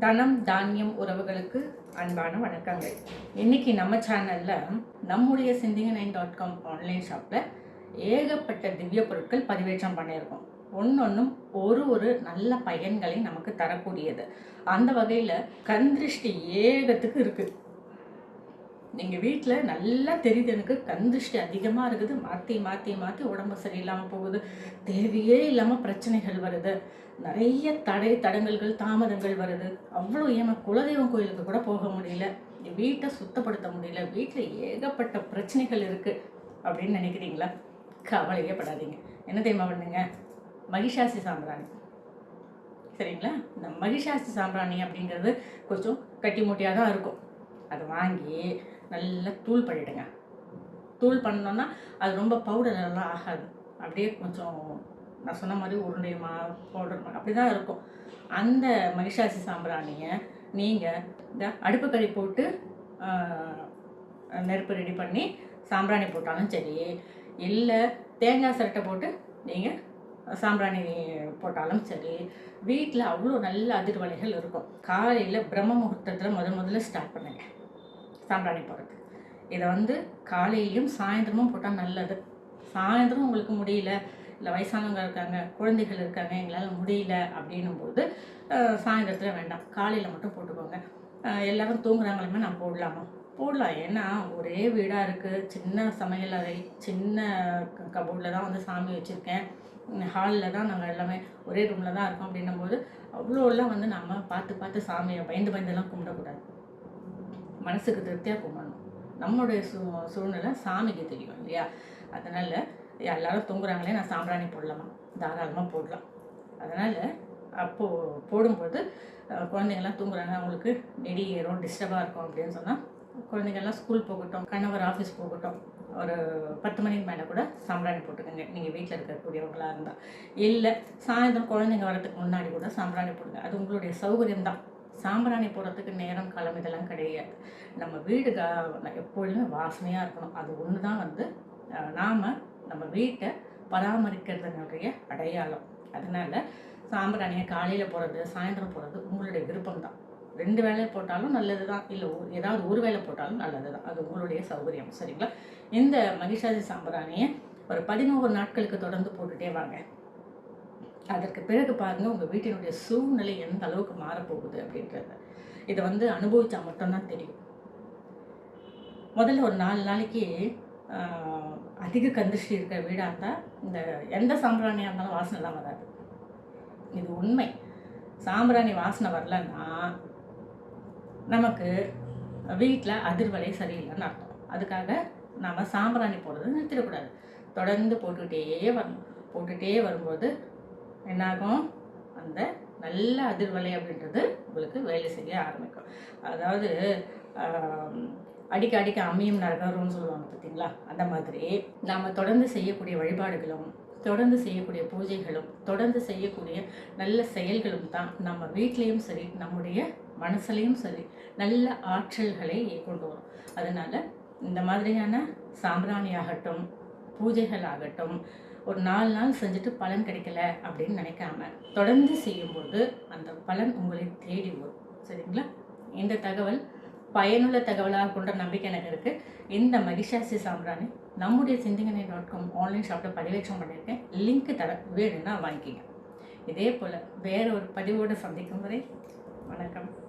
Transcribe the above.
தனம் தானியம் உறவுகளுக்கு அன்பான வணக்கங்கள். இன்னைக்கு நம்ம சேனலில் நம்முடைய சிந்திங்க நைன் டாட் காம் ஆன்லைன் ஷாப்பில் ஏகப்பட்ட திவ்ய பொருட்கள் பதிவேற்றம் பண்ணியிருக்கோம். ஒன்றொன்றும் ஒரு ஒரு நல்ல பயன்களை நமக்கு தரக்கூடியது. அந்த வகையில் கந்திருஷ்டி ஏகத்துக்கு இருக்குது நீங்கள் வீட்டில் நல்லா தெரியுது எனக்கு. கந்திருஷ்டி அதிகமாக இருக்குது. மாற்றி மாற்றி மாற்றி உடம்பு சரியில்லாமல் போகுது. தேவையே இல்லாமல் பிரச்சனைகள் வருது. நிறைய தடை தடங்கல்கள் தாமதங்கள் வருது. அவ்வளோ ஏமா குலதெய்வம் கோயிலுக்கு கூட போக முடியல. வீட்டை சுத்தப்படுத்த முடியல. வீட்டில் ஏகப்பட்ட பிரச்சனைகள் இருக்குது அப்படின்னு நினைக்கிறீங்களா? கவலையே படாதீங்க. என்ன தெரியுமா பண்ணுங்க? மகிஷாசி சாம்பிராணி. சரிங்களா? இந்த மகிஷாசி சாம்பிராணி அப்படிங்கிறது கொஞ்சம் கட்டி மூட்டியாக தான் இருக்கும். அதை வாங்கி நல்லா தூள் பண்ணிவிடுங்க தூள் பண்ணோன்னா அது ரொம்ப பவுடர் எல்லாம் ஆகாது. அப்படியே கொஞ்சம் நான் சொன்ன மாதிரி உருண்டை மா பவுடர் அப்படி தான் இருக்கும். அந்த மகிஷாசி சாம்பிராணியை நீங்கள் இந்த அடுப்பு கறி போட்டு நெருப்பு ரெடி பண்ணி சாம்பிராணி போட்டாலும் சரி இல்லை தேங்காய் சரட்டை போட்டு நீங்கள் சாம்பிராணி போட்டாலும் சரி வீட்டில் அவ்வளோ நல்ல அதிர்வலைகள் இருக்கும். காலையில் பிரம்ம முகூர்த்தத்தில் முதல் முதல்ல ஸ்டார்ட் பண்ணுங்க. சாம்பிராணி போடுறது இதை வந்து காலையிலையும் சாயந்தரமும் போட்டால் நல்லது. சாயந்தரம் உங்களுக்கு முடியல. இல்லை வயசானவங்க இருக்காங்க குழந்தைகள் இருக்காங்க எங்களால் முடியல அப்படின்னும் போது சாயந்தரத்தில் வேண்டாம். காலையில் மட்டும் போட்டுக்கோங்க. எல்லோரும் தூங்குறாங்களுமே நான் போடலாமா? போடலாம். ஏன்னா ஒரே வீடாக இருக்குது சின்ன சமையல் அறை சின்ன கபோர்டில் தான் வந்து சாமி வச்சுருக்கேன். ஹாலில் தான் நாங்கள் எல்லாமே ஒரே ரூமில் தான் இருக்கோம் அப்படின்னும் போது அவ்வளோலாம் வந்து நம்ம பார்த்து பார்த்து சாமியை பயந்து பயந்துலாம் கும்பிடக்கூடாது. மனசுக்கு திருப்தியாக கும்பிடணும் நம்மளுடைய சூ சூழ்நிலை சாமிக்கு தெரியும் இல்லையா? அதனால் எல்லாரும் தூங்குறாங்களே நான் சாம்பிராணி போடலாமா? தாராளமாக போடலாம். அதனால் அப்போது போடும்போது குழந்தைங்கள்லாம் தூங்குறாங்க அவங்களுக்கு நெடி ஏறும் டிஸ்டர்பாக இருக்கும் அப்படின்னு சொன்னால் குழந்தைங்கள்லாம் ஸ்கூல் போகட்டும் கணவர் ஆஃபீஸ் போகட்டும் ஒரு பத்து மணிக்கு மேலே கூட சாம்பிராணி போட்டுக்கோங்க. நீங்கள் வீட்டில் இருக்கக்கூடியவங்களாக இருந்தால் இல்லை சாயந்தரம் குழந்தைங்க வரதுக்கு முன்னாடி கூட சாம்பிராணி போடுங்க. அது உங்களுடைய சௌகரியம் தான் சாம்பிராணி போடுறதுக்கு நேரம் காலம் இதெல்லாம் கிடையாது. நம்ம வீடு எப்பொழுதுமே வாசனையாக இருக்கணும். அது ஒன்று தான் வந்து நாம் நம்ம வீட்டை பராமரிக்கிறதுனுடைய அடையாளம். அதனால் சாம்பிராணியை காலையில் போடுறது சாயந்தரம் போடுறது உங்களுடைய விருப்பம் தான் ரெண்டு வேலை போட்டாலும் நல்லது தான் இல்லை ஏதாவது ஒரு வேளை போட்டாலும் நல்லது தான் அது உங்களுடைய சௌகரியம். சரிங்களா? இந்த மகிஷாதி சாம்பிராணியை ஒரு பதினோரு நாட்களுக்கு தொடர்ந்து போட்டுகிட்டே வாங்க. அதற்கு பிறகு பாருங்க உங்கள் வீட்டினுடைய சூழ்நிலை எந்த அளவுக்கு மாறப்போகுது அப்படின்றத. இதை வந்து அனுபவித்தா மட்டும்தான் தெரியும். முதல்ல ஒரு நாலு நாளைக்கு அதிக கந்திஷ்டி இருக்கிற வீடாக இருந்தால் இந்த எந்த சாம்பிராணியாக இருந்தாலும் வாசனை தான் வராது. இது உண்மை. சாம்பிராணி வாசனை வரலன்னா நமக்கு வீட்டில் அதிர்வலை சரியில்லைன்னு அர்த்தம். அதுக்காக நாம் சாம்பிராணி போடுறது நிறுத்திடக்கூடாது. தொடர்ந்து போட்டுக்கிட்டே வரணும். போட்டுகிட்டே வரும்போது என்னாகும்? அந்த நல்ல அதிர்வலை அப்படின்றது உங்களுக்கு வேலை செய்ய ஆரம்பிக்கும். அதாவது அடிக்க அடிக்க அமையும் நரகரும்னு சொல்லுவாங்க பார்த்தீங்களா? அந்த மாதிரி நாம் தொடர்ந்து செய்யக்கூடிய வழிபாடுகளும் தொடர்ந்து செய்யக்கூடிய பூஜைகளும் தொடர்ந்து செய்யக்கூடிய நல்ல செயல்களும் தான் நம்ம வீட்லேயும் சரி நம்முடைய மனசுலேயும் சரி நல்ல ஆற்றல்களை கொண்டு வரும். அதனால் இந்த மாதிரியான சாம்பிராணி ஆகட்டும் பூஜைகள் ஆகட்டும் ஒரு நாலு நாள் செஞ்சுட்டு பலன் கிடைக்கல அப்படின்னு நினைக்காம தொடர்ந்து செய்யும்போது அந்த பலன் உங்களை தேடி வரும். சரிங்களா? இந்த தகவல் பயனுள்ள தகவலாக கொண்ட நம்பிக்கை எனக்கு இருக்குது இந்த மகிஷாசி சாம்பிராணி நம்முடைய சிந்திங்கனை டாட் காம் ஆன்லைன் ஷாப்பில் பதிவேற்றம் பண்ணியிருக்கேன். லிங்க் தர வேணும்னா வாங்கிக்கிங்க. இதே போல் வேறு ஒரு பதிவோடு சந்திக்கும் வரை வணக்கம்.